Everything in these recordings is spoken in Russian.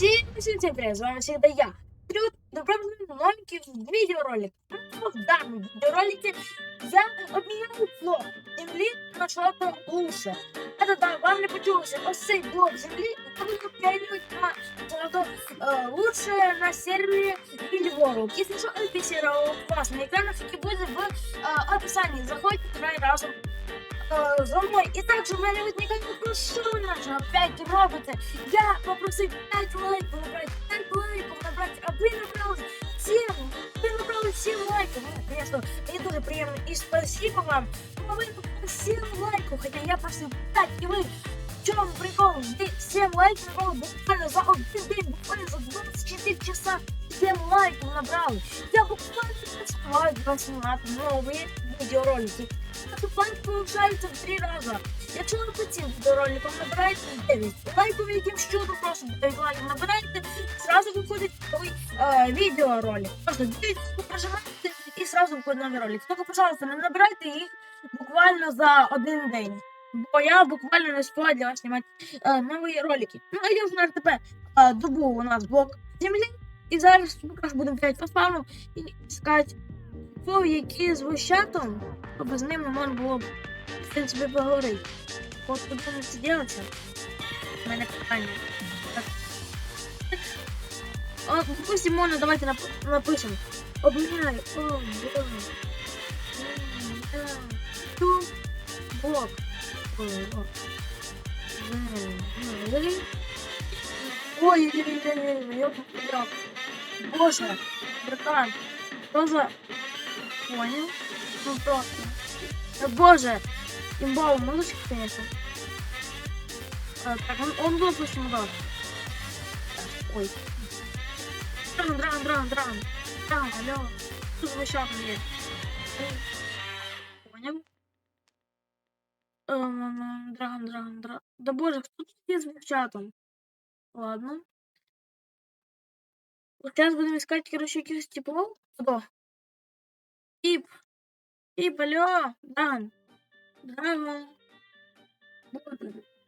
Всем, всем, всем привет, с вами всегда я. Трюд, добро пожаловать на новенький видеоролик. Ну, В данном видеоролике я обменяю флот земли на что-то лучше. Это да, вам не почулося, ось цей блок землі, коли обмінюють на что-то э, лучше на сервере Build World. Если что, это сервер у вас на экранах, які буде в э, описании. Заходите, грай разом э, за мною. І також в мене виникає вопрос, що ви наче опять робите? Я попросив 5 лайків набрати, 5 лайків набрати, а ви набрали 7, ви набрали 7 лайків. Ну, звісно, мені дуже приємно. І спасибо вам. Ну, ви набрали 7 лайків, хоча я просив 5, і ви в чому прикол? Жди 7 лайків набрали буквально за один день, буквально за 24 часа 7 лайків набрали. Я буквально співаю вам знімати нові відеоролики. План повишається в три рази. Якщо ви під цим відеороликом набираєте 9 лайків, якимсь чудом просто 9 лайків набираєте, зразу виходить новий е, відеоролик. Просто 9 прожимаєте і зразу виходить новий ролик. Тільки, пожалуйста, не набирайте їх буквально за один день. Бо я буквально не співаю для вас знімати е, нові ролики. Ну, а я вже на РТП е, добув у нас блок землі. І зараз покажу, будемо п'ять по спавну і искать по які з вищатом, щоб з ними можна було б, в принципі, поговорити. От подумати це ділиться. У мене питання. Так. Допустим, можна, давайте нап- напишемо. Обміняю. О, боже. Ту. Бок. Ой, ой. Ой, ой, ой, ой. Боже, братан, что за... Понял? Ну просто. Да боже, имбау музычка, конечно. А, так, он, он был, допустим, да. Ой. Драгон, драгон, драгон, драгон. Драгон, алло. За вещак мне? Понял? Эм, Драгон, драгон, драгон. Да боже, кто тут есть с чатом? Ладно. Вот сейчас будем искать, короче, якихось типов. Кто? Тип. Тип, алло. Драгон. Драгон.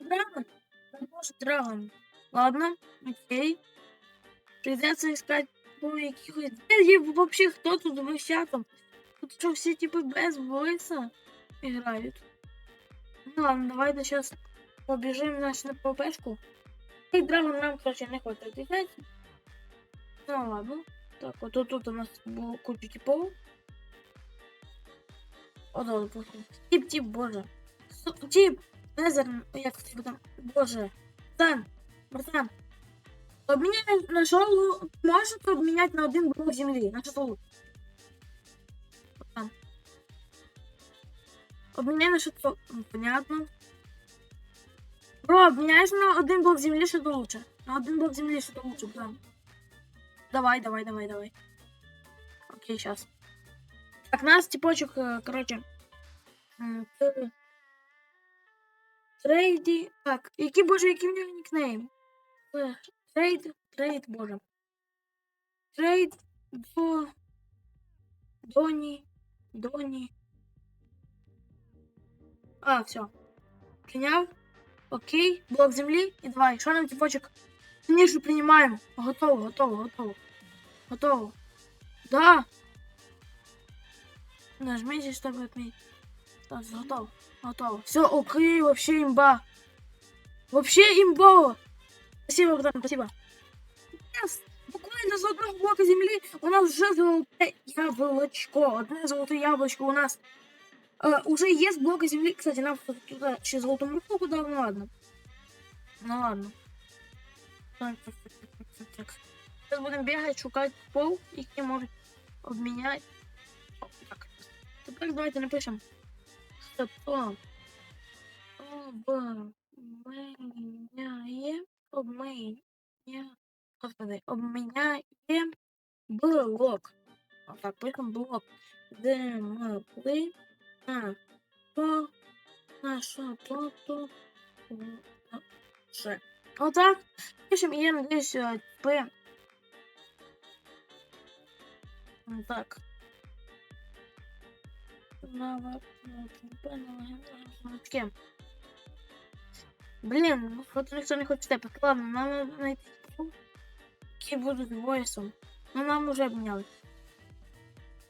Драгон. Боже, Драгон. Ладно, окей. Придется искать по якихось... Вообще кто тут в чатом? Тут что, все типы без войса играют? Ну ладно, давайте сейчас побежим значит, на ПВПшку. И Драгон нам, короче, не хочет отвечать. Ну ладно. Так, вот тут, у нас было куча типов. О, да, допустим. Тип, тип, боже. Су- Тип, Незер, як тебе там, боже. Братан, братан. Обменяй на шоу, можешь обменять на один блок земли, на шоу. Братан. Обменяй на что-то, понятно. Бро, обменяешь на один блок земли, что-то лучше. На один блок земли, что-то лучше, братан. Давай, давай, давай, давай. Окей, сейчас. Так, нас типочек, короче. м, т- Трейді. Так, який боже, який в нього нікнейм? Е, Трейд, трейд, боже. Трейд до. Доні. Доні. А, все. Прийняв. Окей, блок землі. І давай. Що нам типочек? Конечно, принимаем. Готово, готово, готово. Готово. Да. Нажмите, чтобы отметить. Так, готово. Готово. Все, окей, вообще имба. Вообще имба. Спасибо, братан, спасибо. Yes. Буквально за одного блока земли у нас уже золотое яблочко. Одне золотое яблочко у нас. Э, уже есть блока земли. Кстати, нам туда еще золотую штуку дал, ну ладно. Ну ладно. Так, так, так, так, так, так. Зараз будемо бігати, шукати пол, які можуть обміняти. О, так. Тепер давайте напишемо. Хто обміняє, обміняє, господи, обміняє блок. Отак, пишемо блок. Земли на то, на що, то, то, ще. Отак. Пишем, я надеюсь, э, П. М, Так. Нова- П, нова- П. Блин, вот никто не хочет тепать. Ладно, нам надо найти. які будуть войсом. Ну нам уже обміняли.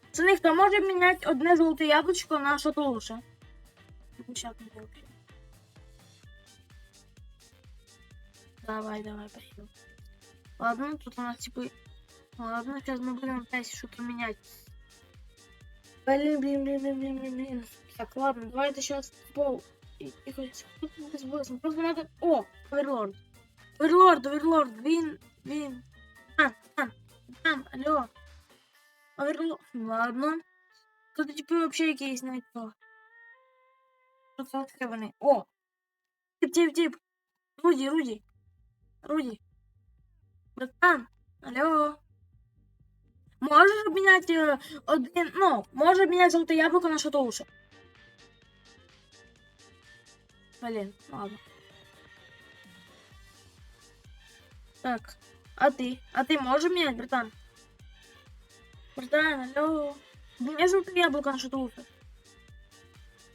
Пацани, хто може міняти одне золоте яблучко на що то лучше? Ну, щас не делаю. Давай, давай, спасибо. Ладно, тут у нас типа... Ладно, сейчас мы будем опять что-то менять. Блин, блин, блин, блин, блин, блин, блин. Так, ладно, давай это сейчас пол. И, и хоть с боссом. Просто надо... О, оверлорд. Оверлорд, оверлорд, вин, вин. Там, там, там, алло. Оверлорд. Ладно. Тут типа вообще якийсь не то. Тут таке вони. О! Тип, тип, тип. Руді, Руді. Руді. Братан, алло. Можеш обміняти е, один, ну, може обміняти золоте яблуко на що-то лучше. Блин, ладно. Так, а ты? А ты можешь менять, братан? Братан, алло. Мне золотое яблоко на что-то лучше.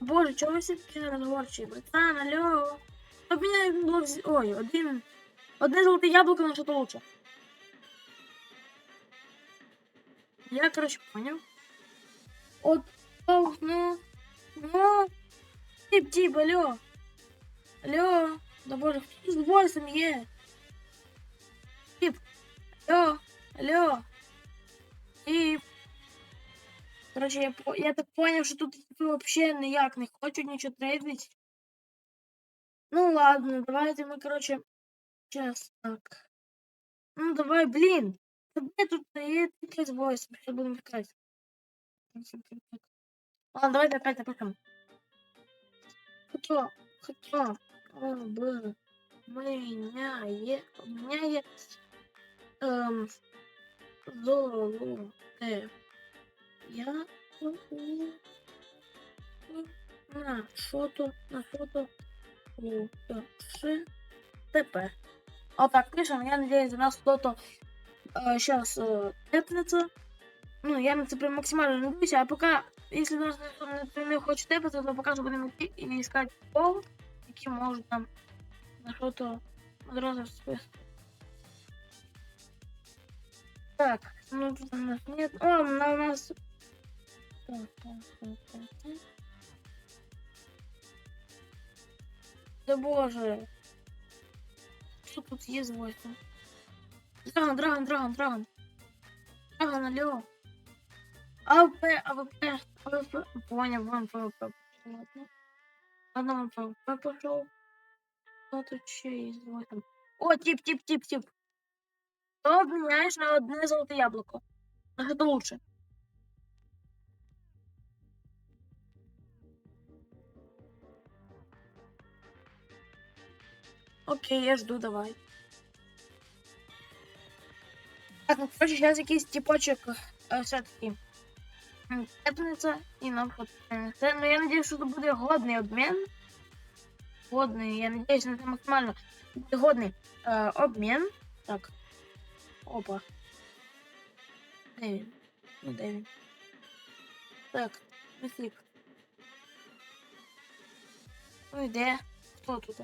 Боже, чого ви всі такі неразговорчиві? Братан, алло. Обміняй було вз... Ой, один. Одне золоте яблуко на що-то лучше. Я, короче, понял. От, о, ну, ну, тип, тип, алло. Алло, да боже, хто з голосом є? Тип, алло, алло. Тип. Короче, я, по- я так понял, що тут типи вообще ніяк не хочуть нічого трейдить. Ну ладно, давайте мы, короче, сейчас так. Ну давай, блин. Где тут є тільки з voice, сейчас будем искать. Ладно, давайте опять напишем. Кто, кто, он был, меняет, меняет, эм, золотое я на фото, на фото лучше ТП. А так, пишем, я надеюсь, у нас кто-то сейчас э, тэпнется. Ну, я на це прям максимально надеюсь, а пока, если нас никто не, не хоче тэпаться, то пока что будем идти и искать пол, який может там на что-то одразу. Так, ну тут у нас нет. О, у нас. Да боже. Что тут есть войска? Драгон, драгон, драгон, драгон. Драгон, алло. АВП, АВП, АВП. Понял, вон ПВП. Ладно. Ладно, вон ПВП пошел. Что тут еще есть войска? О, тип, тип, тип, тип. То обміняєш на одне золоте яблуко. А що лучше? Окей, я жду, давай. Так, ну короче, сейчас якийсь типочек е, все-таки м, тепнеться і нам подпинеться. Ну я надеюсь, що це буде годний обмін. Годний, я надеюсь, на це максимально буде годний е, обмін. Так. Опа. Де він? Ну, де він? Так, висік. Ну і де? Хто тут?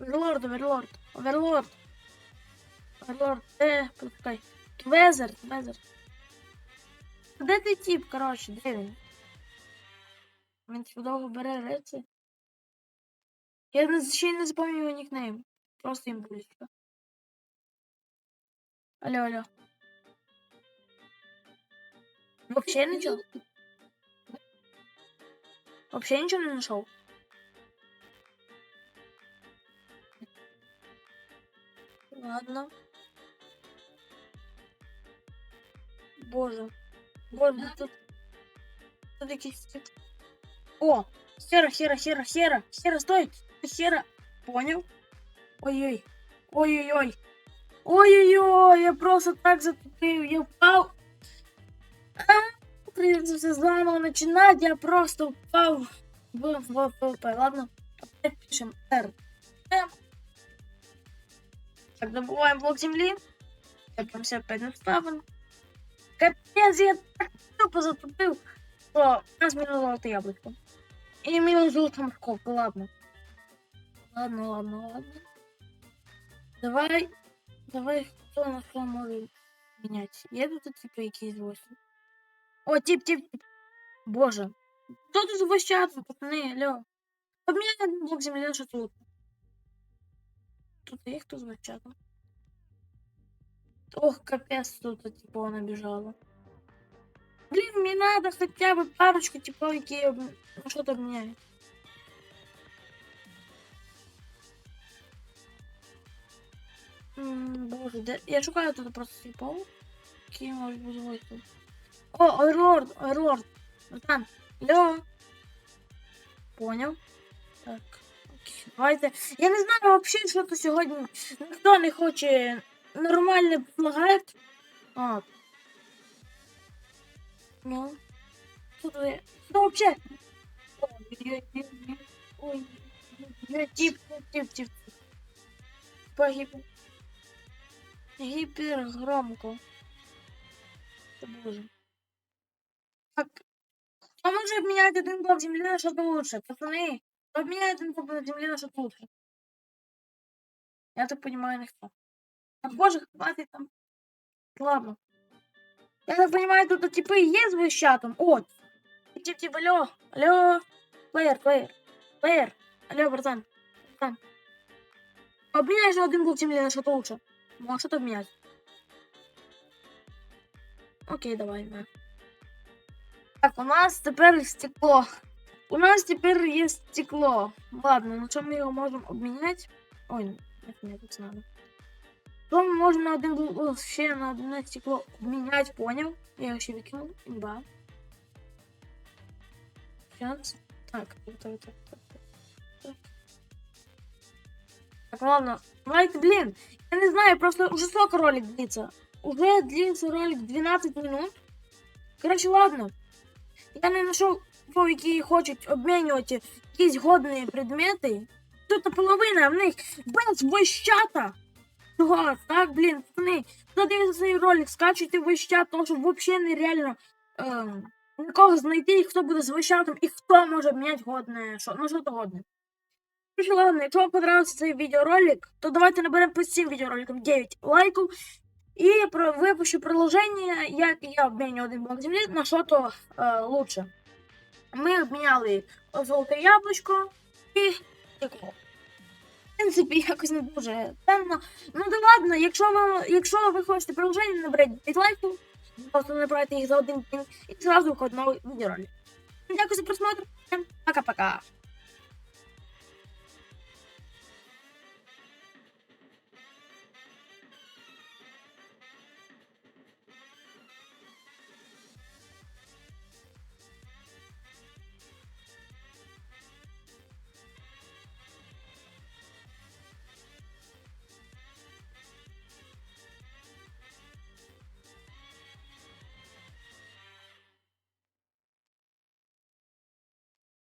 Оверлорд, оверлорд, оверлорд. Оверлорд, де? Почекай. Твезер, твезер. Де ти тип, коротше, де він? Він довго бере речі. Я не, ще не запам'ятаю його нікнейм. Просто импульсика. Алло, алло. Вообще ничего? Вообще ничего не нашел? Ладно. Боже. Боже, тут... Тут якісь... О! Сера, сера, сера, сера! Сера, стой! Сера! Понял? Ой-ой. Ой-ой-ой. Ой-ой-ой, я просто так затупив, я впав. Придется все заново начинать, я просто упал в, в, в, ладно, опять пишем R. М. Так, добываем блок земли. Копимся опять на. Капец, я так тупо затупил, что у нас минус золотое яблочко. И минус золотая морковка, ладно. Ладно, ладно, ладно. Давай, давай, хто на що може міняти. Є тут типу якісь восьми? О, тип, тип, тип. Боже. Хто тут весь час, пацани, алло. Обміняй один блок землі на що тут. Тут є хто з весь чатом? Ох, капец, тут типа набежала. Блин, мне надо хотя бы парочку типов, які об- ну, что-то обменяют. М, Боже, де... я шукаю тут просто типов, які можуть бути ось тут. О, Ойрлорд, Ойрлорд. Братан, алло. Понял. Так, окей, давайте. Я не знаю вообще, що то сьогодні. Ніхто не хоче нормально предлагает. А. Ну. Тут вы. Ну вообще. Ой, ой, ой, тип, тип, тип. Погиб. Гипер громко. Та боже. Так. А може обміняти один блок землі на що-то лучше, пацани? Обміняй один блок землі на що-то лучше. Я так понимаю, ніхто. А боже, хватит там. Ладно. Я так понимаю, тут типы есть с чатом. О, тип, тип, алло, алло, плеер, плеер, плеер, алло, братан, братан. Обменяй же один блок земли на что-то лучше. Можешь что-то обменять. Окей, давай, да. Так, у нас теперь стекло. У нас теперь есть стекло. Ладно, на чем мы его можем обменять? Ой, нет, нет, это надо. То мы можем на один вообще на одно стекло обменять, понял? Я вообще выкинул. Имба. Сейчас. Так, так, так, так, так, так, ладно. Давайте, блин, я не знаю, просто уже сколько ролик длится? Уже длится ролик 12 минут. Короче, ладно. Я не знайшов, які хочуть обмінювати якісь годні предмети. Тут половина в них без вищата. Чого? Так, блін, пацани, хто дивиться цей ролик, скачуйте вищат, тому що взагалі нереально ем, нікого знайти, хто буде з вищатом і хто може обміняти годне, що, ну що то годне. Короче, ладно, якщо вам понравився цей відеоролик, то давайте наберемо по цим відеороликам 9 лайків. І про, випущу приложення, як я обміню один блок землі на що-то е, лучше. Ми обміняли золоте яблучко і стекло. Принципі, якось не дуже темно. Ну да ладно, якщо ви, якщо ви хочете приложення, наберіть 5 лайків, просто набирайте їх за один день і зразу виходить новий відеоролі. Дякую за просмотр. Пока-пока.